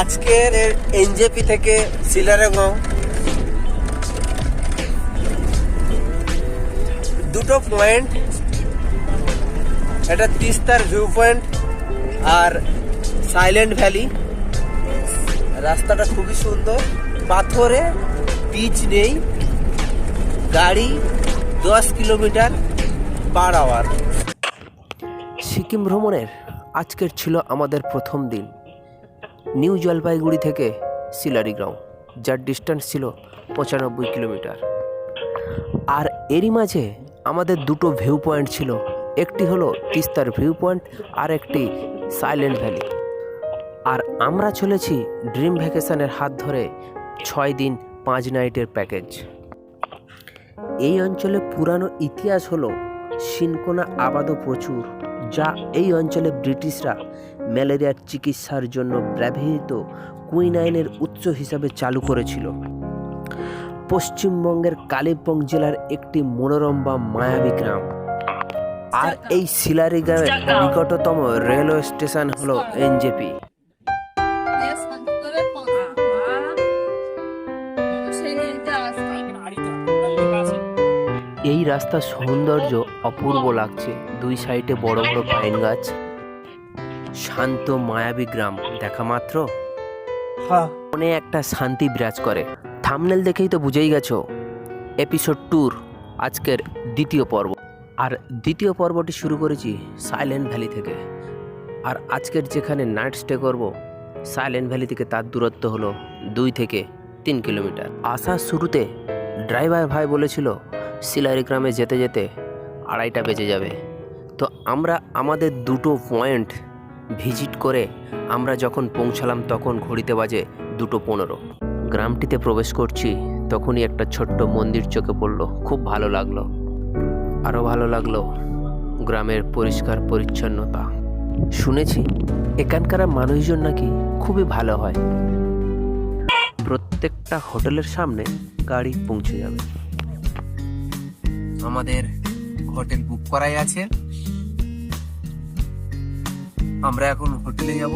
আজকের এনজেপি থেকে সিলারেগাঁও দুটো পয়েন্ট এটা তিস্তার ভিউ পয়েন্ট আর সাইলেন্ট ভ্যালি রাস্তাটা খুবই সুন্দর। পাথরে পিচ নেই। গাড়ি দশ কিলোমিটার পার আওয়ার সিকিম ভ্রমণের আজকের ছিল আমাদের প্রথম দিন। নিউ জলপাইগুড়ি থেকে সিলারিগ্রাম যার ডিস্টেন্স ছিল পঁচানব্বই কিলোমিটার। আর এরই মাঝে আমাদের দুটো ভিউ পয়েন্ট ছিল, একটি হলো তিস্তার ভিউ পয়েন্ট আর একটি সাইলেন্ট ভ্যালি আর আমরা চলেছি ড্রিম ভ্যাকেশনের হাত ধরে ছয় দিন, পাঁচ নাইটের প্যাকেজ এই অঞ্চলে পুরানো ইতিহাস হলো সিনকোনা আবাদও প্রচুর, যা এই অঞ্চলে ব্রিটিশরা ম্যালেরিয়ার চিকিৎসার জন্য ব্যবহৃত কুইনাইনের উৎস হিসাবে চালু করেছিল। পশ্চিমবঙ্গের কালিম্পং জেলার একটি মনোরম বা মায়াবী গ্রাম। আর এই শিলারি গ্রামের নিকটতম রেলওয়ে স্টেশন হলো এনজেপি। এই রাস্তার সৌন্দর্য অপূর্ব লাগছে। দুই সাইডে বড় বড় পাইন গাছ শান্ত মায়াবী গ্রাম। দেখা মাত্র? হ্যাঁ। মনে একটা শান্তি বিরাজ করে। থামনেল দেখেই তো বুঝেই গেছো। এপিসোড ট্যুর আজকের দ্বিতীয় পর্ব। আর দ্বিতীয় পর্বটি শুরু করেছি সাইলেন্ট ভ্যালি থেকে। আর আজকের যেখানে নাইট স্টে করব সাইলেন্ট ভ্যালি থেকে তার দূরত্ব হলো দুই থেকে তিন কিলোমিটার। আসার শুরুতে ড্রাইভার ভাই বলেছিল সিলারি গ্রামে যেতে যেতে আড়াইটা বেজে যাবে। তো আমরা আমাদের দুটো পয়েন্ট ভিজিট করে আমরা যখন পৌঁছালাম তখন ঘড়িতে বাজে দুটো পনেরো। গ্রামটিতে প্রবেশ করছি, তখনই একটা ছোট্ট মন্দির চোখে পড়ল, খুব ভালো লাগল। আরও ভালো লাগল গ্রামের পরিষ্কার পরিচ্ছন্নতা। শুনেছি, এখানকার মানুষজন নাকি খুবই ভালো হয়। প্রত্যেকটা হোটেলের সামনে গাড়ি পৌঁছে যাবে। আমাদের হোটেল বুক করাই আছে। আমরা এখন হোটেলে যাব।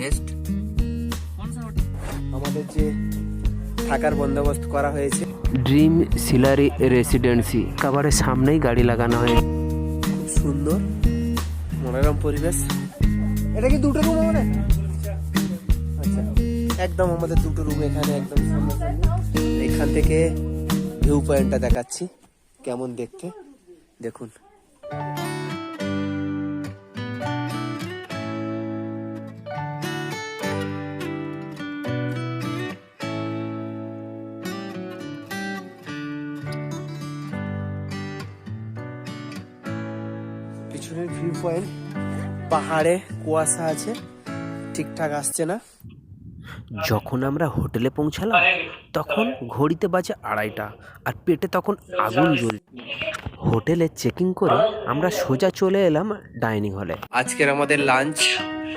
রেস্ট আমাদের যে থাকার বন্দোবস্ত করা হয়েছে। ড্রিম সিলারি রেসিডেন্সি কাবারের সামনেই গাড়ি লাগানো হয় খুব সুন্দর। মনোরম পরিবেশ। এটা কি দুটো রুম মানে আচ্ছা একদম আমাদের দুটো রুম এখানে একদম এখান থেকে ভিউ পয়েন্টটা দেখাচ্ছি। কেমন দেখতে? দেখুন। পিছনের ভিউ পয়েন্ট। পাহাড়ে কুয়াশা আছে ঠিকঠাক আসছে না। যখন আমরা হোটেলে পৌঁছালাম তখন ঘড়িতে বাজে আড়াইটা আর পেটে তখন আগুন জ্বল হোটেলে চেকিং করে আমরা সোজা চলে এলাম ডাইনিং হলে। আজকের আমাদের লাঞ্চ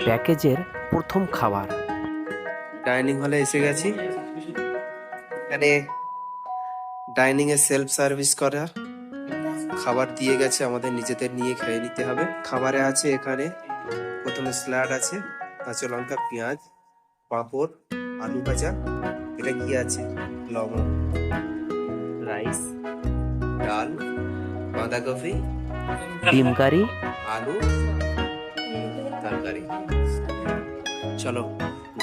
প্যাকেজের প্রথম খাবার। ডাইনিং হলে এসে গেছি। এখানে ডাইনিং এ সেলফ সার্ভিস করা খাবার দিয়ে গেছে আমাদের নিজেদের নিয়ে খেয়ে নিতে হবে। খাবারে আছে এখানে প্রথমে স্যালাড আছে কাঁচা লঙ্কা পেঁয়াজ পাঁপড় আলু ভাজা এটা কি আছে? লবণ রাইস ডাল বাঁধাকপি ডিম কারি আলু তরকারি। চলো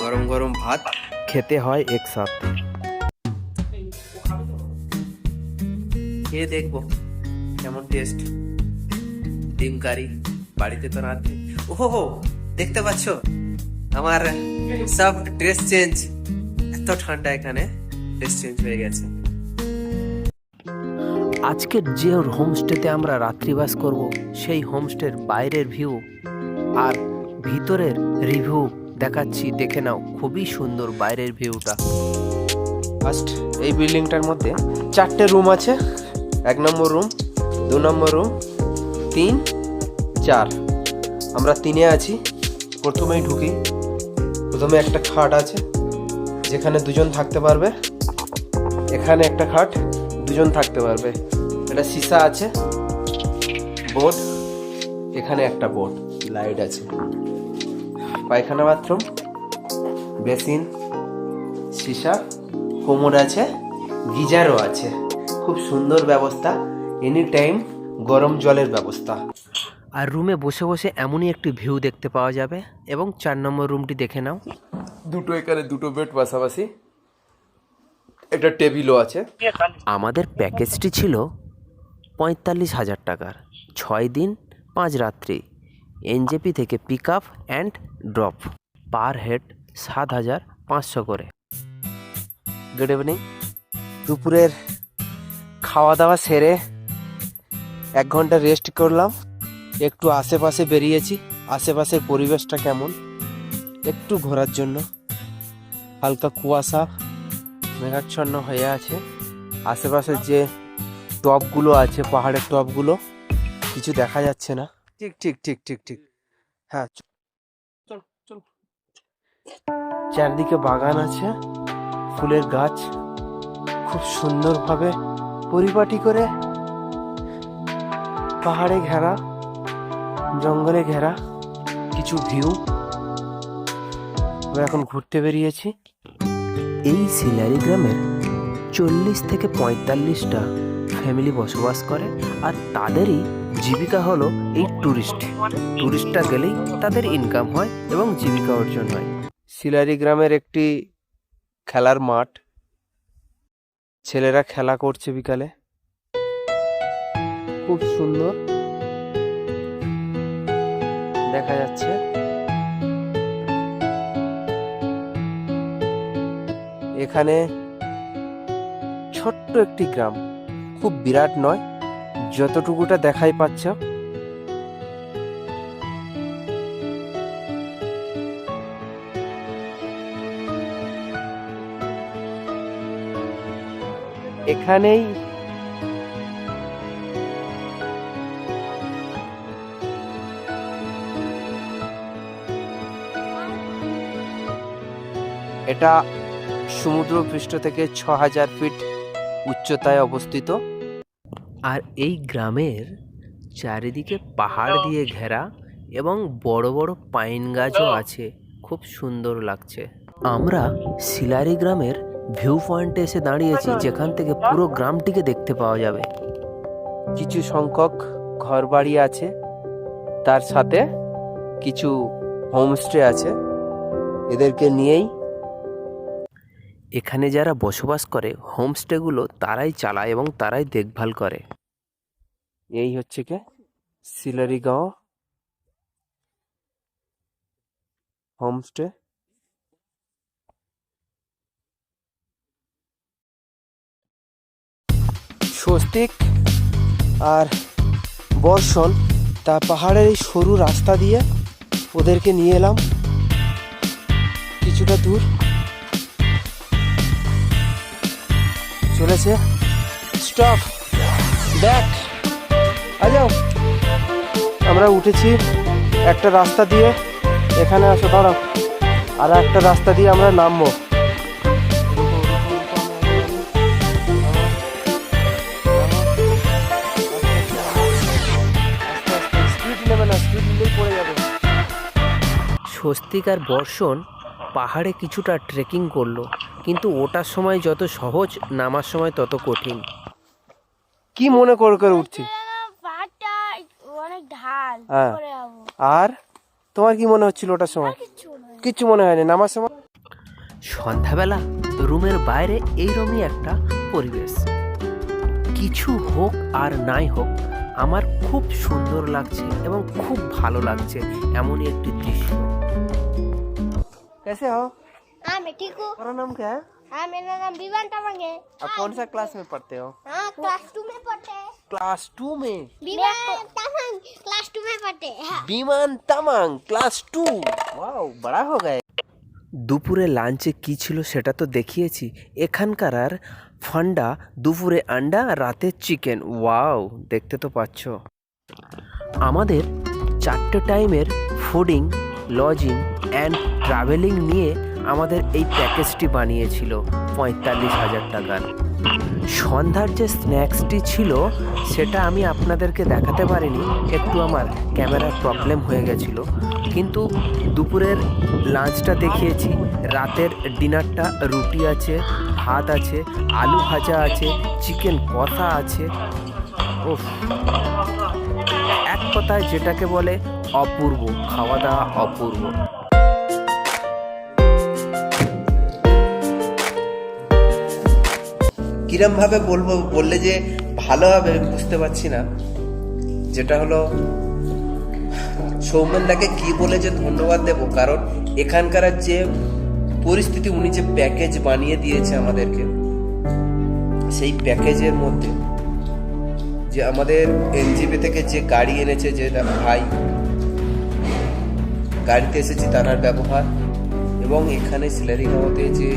গরম গরম ভাত। খেতে হয় একসাথে। খেয়ে দেখব। কেমন টেস্ট ডিম কারি, বাড়িতে তো রাতে ওহো দেখতে পাচ্ছ? আমার সব ড্রেস চেঞ্জ এত ঠান্ডা এখানে ড্রেস চেঞ্জ হয়ে গেছে। আজকের যে হোমস্টেতে আমরা রাত্রিবাস করব, সেই হোমস্টের বাইরের ভিউ আর ভিতরের রিভিউ দেখাচ্ছি, দেখে নাও, খুবই সুন্দর বাইরের ভিউটা ফার্স্ট এই বিল্ডিংটার মধ্যে চারটে রুম আছে, এক নম্বর রুম দু নম্বর রুম তিন, চার। আমরা তিনে আছি, প্রথমেই ঢুকি। প্রথমে একটা খাট আছে, যেখানে দুজন থাকতে পারবে। এখানে একটা খাট, দুজন থাকতে পারবে। এটা সীসা আছে বোর্ড এখানে একটা বোর্ড লাইট আছে। পায়খানা বাথরুম বেসিন সীসা, কোমর আছে, গিজারও আছে। খুব সুন্দর ব্যবস্থা। এনি টাইম গরম জলের ব্যবস্থা। আর রুমে বসে বসে এমনই একটি ভিউ দেখতে পাওয়া যাবে এবং চার নম্বর রুমটি দেখে নাও। দুটো এখানে দুটো বেড পাশাপাশি একটা টেবিলও আছে। আমাদের প্যাকেজটি ছিল পঁয়তাল্লিশ হাজার টাকার। ছয় দিন পাঁচ রাত্রি। এনজেপি থেকে pick up and drop per head সাত হাজার পাঁচশো করে। গুড ইভিনিং দুপুরের খাওয়া দাওয়া সেরে এক ঘণ্টা রেস্ট করলাম। একটু আশেপাশে বেরিয়েছি। আশেপাশের পরিবেশটা কেমন? একটু ঘোরার জন্য। হালকা কুয়াশা, মেঘাচ্ছন্ন হয়ে আছে। আশেপাশের যে টপগুলো আছে, পাহাড়ের টপগুলো, কিছু দেখা যাচ্ছে না। ঠিক ঠিক ঠিক ঠিক ঠিক। হ্যাঁ চারদিকে বাগান আছে, ফুলের গাছ। খুব সুন্দরভাবে পরিপাটি করে পাহাড়ে ঘেরা, জঙ্গলে ঘেরা, কিছু ভিউ আমরা এখন ঘুরতে বেরিয়েছি। এই সিলারি গ্রামের চল্লিশ থেকে পঁয়তাল্লিশটা ফ্যামিলি বসবাস করে আর তাদেরই জীবিকা হলো এই ট্যুরিস্ট ট্যুরিস্টটা গেলেই তাদের ইনকাম হয় এবং জীবিকা অর্জন হয়। শিলারি গ্রামের একটি খেলার মাঠ। ছেলেরা খেলা করছে বিকালে। খুব সুন্দর। দেখা যাচ্ছে। এখানে ছোট্ট একটি গ্রাম। খুব বিরাট নয়, যতটুকুটা দেখাই পাচ্ছ। এখানেই এটা সমুদ্র পৃষ্ঠ থেকে ছ হাজার ফিট উচ্চতায় অবস্থিত। আর এই গ্রামের চারিদিকে পাহাড় দিয়ে ঘেরা এবং বড় বড় পাইন গাছও আছে। খুব সুন্দর লাগছে। আমরা সিলারি গ্রামের ভিউ পয়েন্টে এসে দাঁড়িয়েছি, যেখান থেকে পুরো গ্রামটিকে দেখতে পাওয়া যাবে। কিছু সংখ্যক ঘরবাড়ি আছে, তার সাথে কিছু হোমস্টে আছে। এদেরকে নিয়েই এখানে যারা বসবাস করে হোমস্টেগুলো তারাই চালায় এবং তারাই দেখভাল করে। এই হচ্ছে কে? সিলারি গাঁও। হোমস্টে স্বস্তিক আর বর্ষণ, তা পাহাড়ের এই সরু রাস্তা দিয়ে ওদেরকে নিয়ে এলাম। কিছুটা দূর। চলেছে। স্টপ ব্যাক আ যাও আমরা উঠেছি একটা রাস্তা দিয়ে। এখানে আসো দাঁড়াও। আর একটা রাস্তা দিয়ে আমরা নামবো। স্পিড নেবে না পড়ে যাবে। স্বস্তিক বর্ষণ পাহাড়ে কিছুটা ট্রেকিং করল কিন্তু ওটার সময় যত সহজ নামার সময় তত কঠিন। কি মনে করে করে উঠছি? পাহাড়টা অনেক ঢাল হ্যাঁ। আর তোমার কি মনে হচ্ছিল ওটার সময়? কিচ্ছু মনে হয়নি। নামার সময়? সন্ধ্যাবেলা রুমের বাইরে এইরকমই একটা পরিবেশ। কিছু হোক আর নাই হোক আমার খুব সুন্দর লাগছে এবং খুব ভালো লাগছে এমনই একটি দৃশ্য। कैसे हो हाँ मैं ठीक हूँ तुम्हारा नाम क्या है हाँ मेरा नाम विवान तमंग है आप कौन सा क्लास में पढ़ते हो हाँ क्लास टू में पढ़ते हैं क्लास टू में विवान तमंग क्लास टू में पढ़ते हैं हाँ। বিমান তামাং ক্লাস টু ওয়াও বড়া হো গয়ে দুপুরে লাঞ্চে কি ছিল সেটা তো দেখিয়েছি এখানকার আর ফান্ডা দুপুরে আন্ডা রাতে চিকেন ওয়াও দেখতে তো পাচ্ছ আমাদের চারটে টাইমের ফুডিং লজিং অ্যান্ড ট্রাভেলিং নিয়ে আমাদের এই প্যাকেজটি বানিয়েছিল, পঁয়তাল্লিশ হাজার টাকার। সন্ধ্যার যে স্ন্যাক্সটি ছিল, সেটা আমি আপনাদেরকে দেখাতে পারিনি, একটু আমার ক্যামেরার প্রবলেম হয়ে গেছিল। কিন্তু দুপুরের লাঞ্চটা দেখিয়েছি, রাতের ডিনারটা রুটি আছে, ভাত আছে, আলু ভাজা আছে চিকেন কষা আছে। এক কথায় যেটাকে বলে অপূর্ব খাওয়া দাওয়া অপূর্ব। কিরম ভাবে বলব, বললে যে ভালো হবে বুঝতে পারছি না। যেটা হলো, সৌমেনদাকে কি বলে যে ধন্যবাদ দেব? কারণ এখানকার যে পরিস্থিতি, উনি যে প্যাকেজ বানিয়ে দিয়েছে আমাদেরকে, সেই প্যাকেজের মধ্যে যে আমাদের এনজিপি থেকে যে গাড়ি এনেছে যে ভাই, গাড়িতে এসেছি তার ব্যবহার। এবং এখানে সিলারি গাঁওতে যে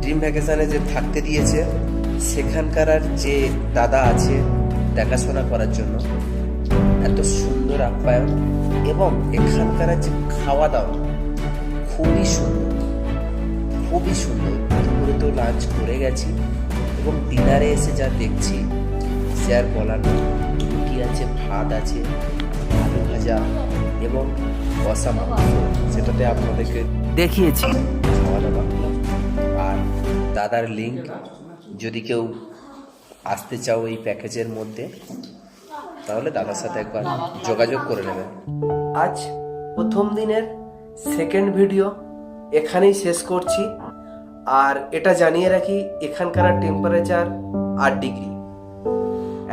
ড্রিম ভ্যাকেশনে যে থাকতে দিয়েছে, সেখানকার যে দাদা আছে দেখাশোনা করার জন্য, এত সুন্দর আপ্যায়ন এবং এখানকার যে খাওয়া দাওয়া খুবই সুন্দর খুবই সুন্দর। দুপুরে তো লাঞ্চ করে গেছি এবং ডিনারে এসে যা দেখছি সে আর বলার রুটি আছে? ভাত আছে আলু ভাজা এবং কষা মাংস। সেটাতে আপনাদেরকে দেখিয়েছি। খাওয়া দাওয়া আর দাদার লিঙ্ক যদি কেউ আসতে চাও এই প্যাকেজের মধ্যে তাহলে দাদার সাথে একবার যোগাযোগ করে নেবেন। আজ প্রথম দিনের সেকেন্ড ভিডিও এখানেই শেষ করছি। আর এটা জানিয়ে রাখি এখানকার টেম্পারেচার আট ডিগ্রি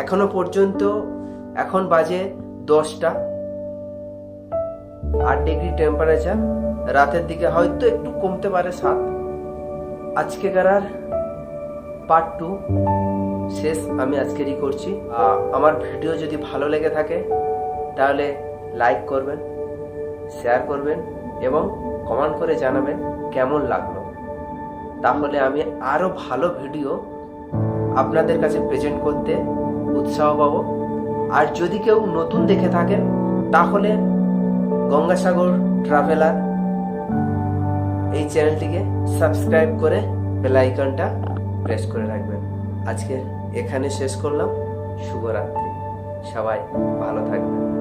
এখনও পর্যন্ত এখন বাজে দশটা আট ডিগ্রি টেম্পারেচার রাতের দিকে হয়তো একটু কমতে পারে সাত। আজকে কারার পার্ট টু শেষ আমি আজকেরই করছি। আমার ভিডিও যদি ভালো লেগে থাকে, তাহলে লাইক করবেন শেয়ার করবেন এবং কমেন্ট করে জানাবেন কেমন লাগল। তাহলে আমি আরও ভালো ভিডিও আপনাদের কাছে প্রেজেন্ট করতে উৎসাহ পাব। আর যদি কেউ নতুন দেখে থাকেন, তাহলে গঙ্গাসাগর ট্রাভেলার এই চ্যানেলটিকে সাবস্ক্রাইব করে বেলাইকনটা প্রেস করে রাখবেন। আজকে এখানে শেষ করলাম। শুভরাত্রি। সবাই ভালো থাকবেন।